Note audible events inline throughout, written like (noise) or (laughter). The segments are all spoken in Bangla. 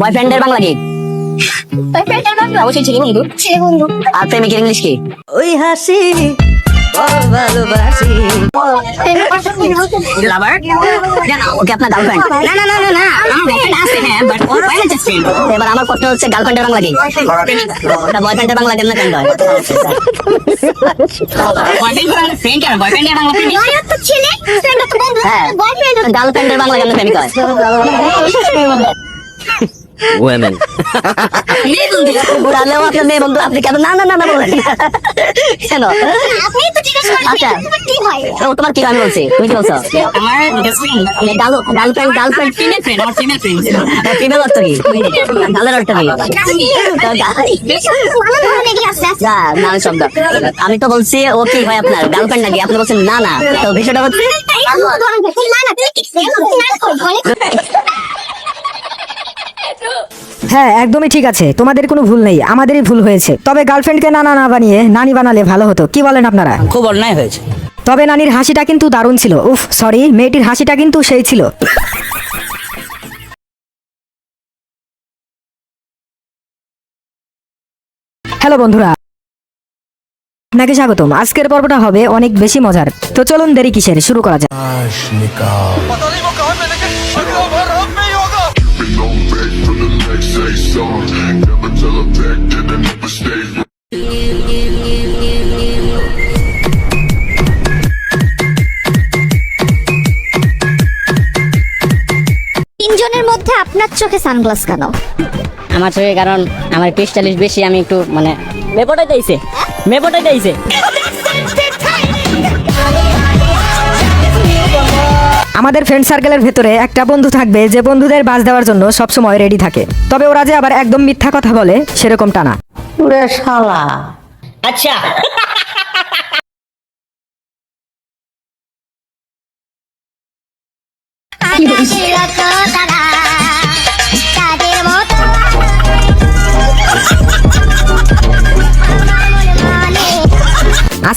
বয়ফ্রেন্ডের বাংলা কি বয়ফ্রেন্ডের বাংলা? অবশ্যই ছেলে বন্ধু ছেলে বন্ধু। আর প্রেমিকের ইংলিশ কি? ওই হাসি ভালোবাসি। লাভার ওকে আপনার গার্লফ্রেন্ড না না না না না আমার গার্লফ্রেন্ড আছে। হ্যাঁ বাট ওর ফাইনাল ফ্রেন্ড এবার আমার প্রশ্ন হচ্ছে গার্লফ্রেন্ডের বাংলা কি ওটা বয়ফ্রেন্ডের বাংলা কেমন কেন হয়? হ্যাঁ। গার্লফ্রেন্ডের বাংলা কেমন প্রেমিক হয়। (laughs) ওয়েমেন বুড়ালেও আপনার মেয়ে বন্ধু আপনি কেন না না না না বলেন কেন আপনি তো জিজ্ঞেস করেন আচ্ছা। তোমার কি ও তোমার কি আমি বলছি তুমি কি বলছো আমার গার্লফ্রেন্ড গার্লফ্রেন্ড ফিমেল ফ্রেন্ড আমার ফিমেল ফ্রেন্ড ফিমেল অর্থ কি গালের অর্থ কি ভালো ধরনের কি আছে যা না শব্দ আমি তো বলছি ও কি হয় আপনার গার্লফ্রেন্ড নাকি আপনি বলছেন না না তো বিষয়টা হচ্ছে ভালো ধরনের না না তুই কি হ্যাঁ একদমই ঠিক আছে। তোমাদের কোনো ভুল নেই আমাদেরই ভুল হয়েছে। তবে গার্লফ্রেন্ডকে নানা না বানিয়ে নানি বানালে ভালো হতো। কি বলেন আপনারা? খুব অন্যায় হয়েছে। তবে নানির হাসিটা কিন্তু দারুণ ছিল। উফ সরি মেয়েটির হাসিটা কিন্তু সেই ছিল। হ্যালো বন্ধুরা আপনাকে স্বাগতম। আজকের পর্বটা হবে অনেক বেশি মজার। তো চলুন দেরি কিসের শুরু করা যাক। Song. Never tell her back, then I never stay. তিনজনের মধ্যে আপনার চোখে সানগ্লাস কেন আমার চোখে কারণ আমার পিস্টালিশ বেশি আমি একটু মানে মেপোটাই চাইছে মেপোটাই চাইছে আমাদের ফ্রেন্ড সার্কেলের ভেতরে একটা বন্ধু থাকবে যে বন্ধুদের বাস দেওয়ার জন্য সবসময় রেডি থাকে। তবে ওরা যে আবার একদম মিথ্যা কথা বলে সেরকম টানা শালা। আচ্ছা। তাদের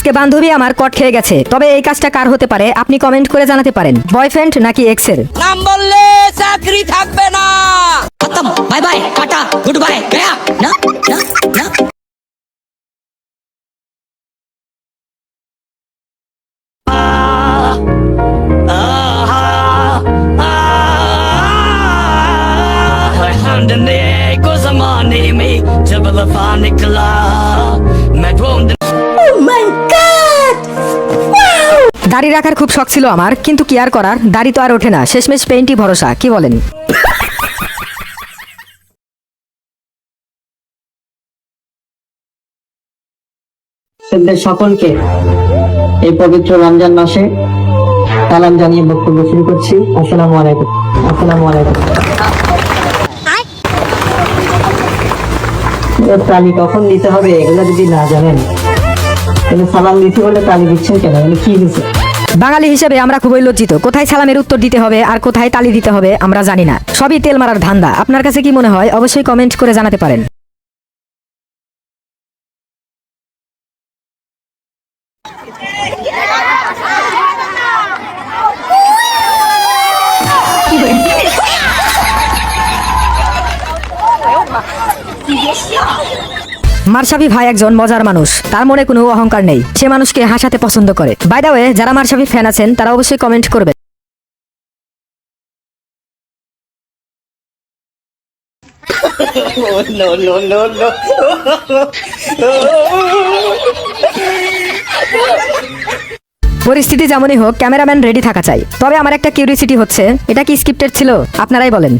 আজকে বান্ধবী আমার কট খেয়ে গেছে তবে এই কাজটা কার হতে পারে আপনি কমেন্ট করে জানাতে পারেন বয়ফ্রেন্ড নাকি এক্সের নাম বললে চাকরি থাকবে না খতম bye bye tata good bye Gaya না না না को जमाने में जब लफा निकला मैं ढूंढ দাড়ি রাখার খুব শখ ছিল আমার, কিন্তু কি আর করার? দাড়ি তো আর ওঠে না। শেষমেশ পেন্টই ভরসা। কি বলেন? সকলকে, এই পবিত্র রমজান মাসে সালাম জানিয়ে বক্তব্য শুরু করছি। আসসালামু আলাইকুম। আসসালামু আলাইকুম। তালি কখন দিতে হবে? এগুলো যদি না জানেন সালাম দিতে বলে তালি দিচ্ছেন কেন? কি হয়েছে বাঙালি হিসেবে আমরা খুবই লজ্জিত। কোথায় সালামের উত্তর দিতে হবে আর কোথায় তালি দিতে হবে আমরা জানি না। সবই তেল মারার ধান্দা। আপনার কাছে কি মনে হয়? অবশ্যই কমেন্ট করে জানাতে পারেন। মারসাবি ভাই একজন মজার মানুষ। তার মনে কোনো অহংকার নেই। সে মানুষকে হাসাতে পছন্দ করে। বাই ওয়ে যারা মারসাবি ফ্যান আছেন, তারা অবশ্যই কমেন্ট করবেন। পরিস্থিতি যেমনই হোক, ক্যামেরাম্যান রেডি থাকা চাই। তবে আমার একটা কিউরিসিটি হচ্ছে, এটা কি স্ক্রিপ্টেড ছিল? আপনারাই বলেন।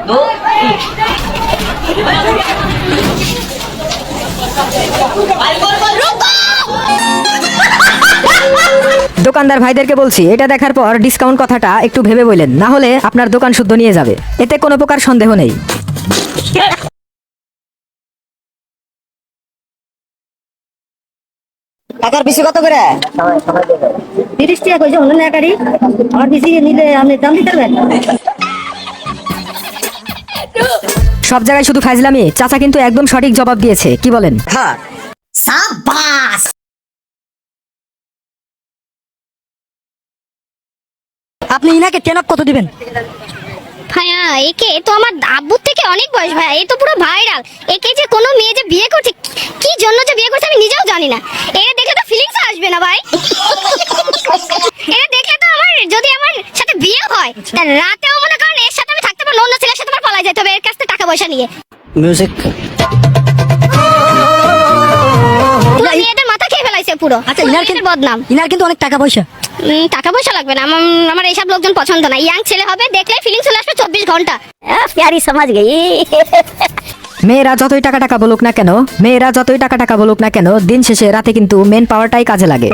(laughs) দোকানদার ভাইদেরকে বলছি এটা দেখার পর ডিসকাউন্ট কথাটা একটু ভেবে বললেন না হলে আপনার দোকান শুদ্ধ নিয়ে যাবে। এতে কোনো প্রকার সন্দেহ নেই। টাকার পিছু কত করে? তিরিশ টাকা কইছে অন্য একারি আমার নিলে আপনি দাম দিতে পারবেন? সব জায়গায় শুধু ফাইজলামি? চাচা কিন্তু একদম সঠিক জবাব দিয়েছে। কি বলেন? সাবাস আপনি ইনাকে টেন আপ কত দিবেন? ভাইয়া একে এ তো আমার আব্বুর থেকে অনেক বয়স ভাইয়া এ তো পুরো ভাইরাল। একে যে কোনো মেয়ে যে বিয়ে করছে কি জন্য যে বিয়ে করছে আমি নিজেও জানি না। এটা দেখলে তো ফিলিংস আসবে না ভাই। এটা দেখলে তো আমার যদি আমার সাথে বিয়ে হয় তা রাতেও মনে করেন এর সাথে আমি থাকতে পারব অন্য ছেলের সাথে আমার পালাই যেতে হবে এর কাছ থেকে টাকা পয়সা নিয়ে। মিউজিক মাথা খেয়ে ফেলাইছে পুরো। আচ্ছা ইনার কিন্তু বদনাম। ইনার কিন্তু অনেক টাকা পয়সা। টাকা পয়সা লাগবে না। আমার আমার এইসব লোকজন পছন্দ না। ইয়াং ছেলে হবে দেখলে ফিলিংস চলে আসবে চব্বিশ ঘণ্টা। প্যারি সমাজ গই মেয়েরা যতই টাকা টাকা বলুক না কেন মেয়েরা যতই টাকা টাকা বলুক না কেন দিন শেষে রাতে কিন্তু মেন পাওয়ারটাই কাজে লাগে।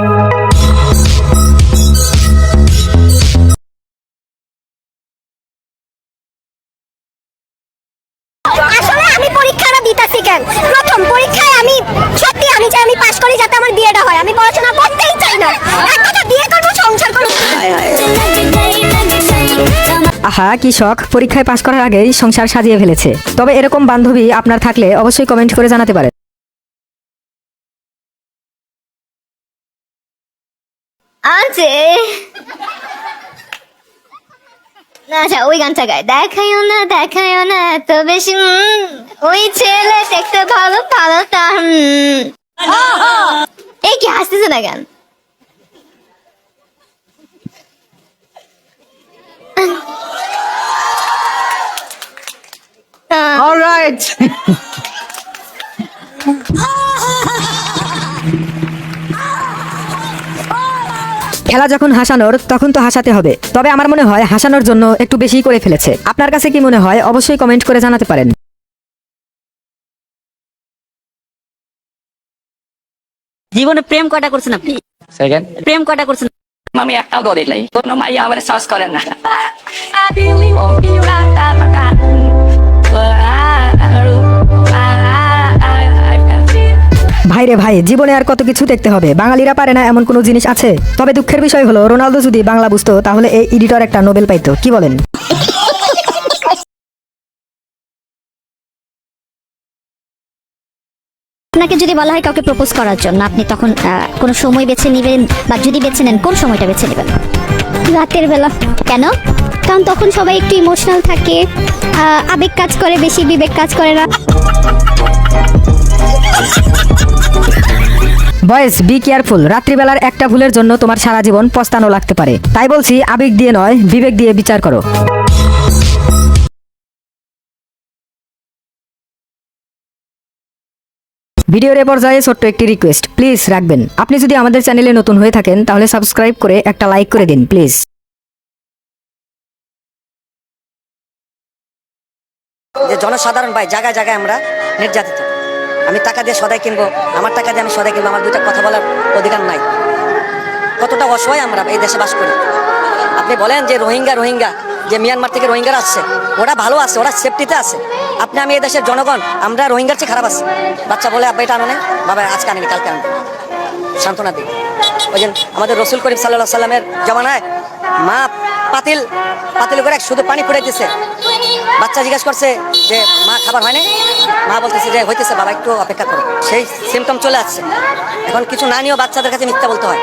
কেন? প্রথম পরীক্ষায় আমি সত্যি আমি চাই আমি পাশ করি যাতে আমার বিয়েটা হয়। আমি পড়াশোনা করতেই চাই না। এক কথা বিয়ে করব সংসার করব? আহা কি শখ। পরীক্ষায় পাশ করার আগেই সংসার সাজিয়ে ফেলেছে। তবে এরকম বান্ধবী আপনার থাকলে অবশ্যই কমেন্ট করে জানাতে পারেন। আছে আচ্ছা ওই গানটা গায় দেখাইও না দেখাইও না এত বেশি উম, ওই ছেলে দেখতে ভালো ভালো তার উম। এই কি হাসতেছে না গান অলরাইট খেলা যখন হাসানোর তখন তো হাসাতে হবে। তবে আমার মনে হয় হাসানোর জন্য একটু বেশি করে ফেলেছে। আপনার কাছে কি মনে হয়? অবশ্যই কমেন্ট করে জানাতে পারেন। জীবনে প্রেম কয়টা করছেন আপনি? সেকেন্ড প্রেম কয়টা করছেন? আমি একটাও করি নাই কোনো মাইয়া আমার শ্বাস করেন না। ভাইরে ভাই জীবনে আর কত কিছু দেখতে হবে। বাঙালিরা পারে না এমন কোনো জিনিস আছে? তবে দুঃখের বিষয় হলো রোনালদো যদি বাংলা বুঝতো তাহলে এই এডিটর একটা নোবেল পাইতো। কি বলেন? আপনাকে যদি বলা হয় কাউকে প্রপোজ করার জন্য আপনি তখন আহ, কোনো সময় বেছে নেবেন বা যদি বেছে নেন কোন সময়টা বেছে নেবেন? রাতের বেলা। কেন? কারণ তখন সবাই একটু ইমোশনাল থাকে। আহ, আবেগ কাজ করে বেশি বিবেক কাজ করে না। বয়েস বি কেয়ারফুল রাত্রিবেলার একটা ভুলের জন্য তোমার সারা জীবন পস্তানো লাগতে পারে। তাই বলছি, আবেগ দিয়ে নয়, বিবেক দিয়ে বিচার করো। ভিডিওর এ পর্যায়ে ছোট্ট একটি রিকোয়েস্ট প্লিজ রাখবেন। আপনি যদি আমাদের চ্যানেলে নতুন হয়ে থাকেন, তাহলে সাবস্ক্রাইব করে একটা লাইক করে দিন প্লিজ যে জনসাধারণ ভাই, জায়গায় জায়গায় আমরা নির্যাতিত। আমি টাকা দিয়ে সদাই কিনবো, আমার টাকা দিয়ে আমি সদাই কিনবো, আমার দুইটা কথা বলার অধিকার নাই। কতটা অসহায় আমরা এই দেশে বাস করি। আপনি বলেন যে রোহিঙ্গা রোহিঙ্গা, যে মিয়ানমার থেকে রোহিঙ্গারা আসছে, ওরা ভালো আছে, ওরা সেফটিতে আছে। আপনি, আমি এই দেশের জনগণ, আমরা রোহিঙ্গার চেয়ে খারাপ আছি। বাচ্চা বলে, আব্বা এটা আনো নাই, বাবা আজকে আনিনি, কালকে আনব। সান্ত্বনা দিই। ওই আমাদের রসুল করিম সাল্লাহ সাল্লামের জমানায় মা, পাতিল পাতিল করে শুধু পানি ফুটাইতেছে। বাচ্চা জিজ্ঞেস করছে যে, মা, খাবার হয় নাই মা বলতেছে যে, হইতেছে, বাবা, একটু অপেক্ষা করো। সেই সিমটম চলে আসছে। এখন কিছু না নিয়েও বাচ্চাদের কাছে মিথ্যা বলতে হয়।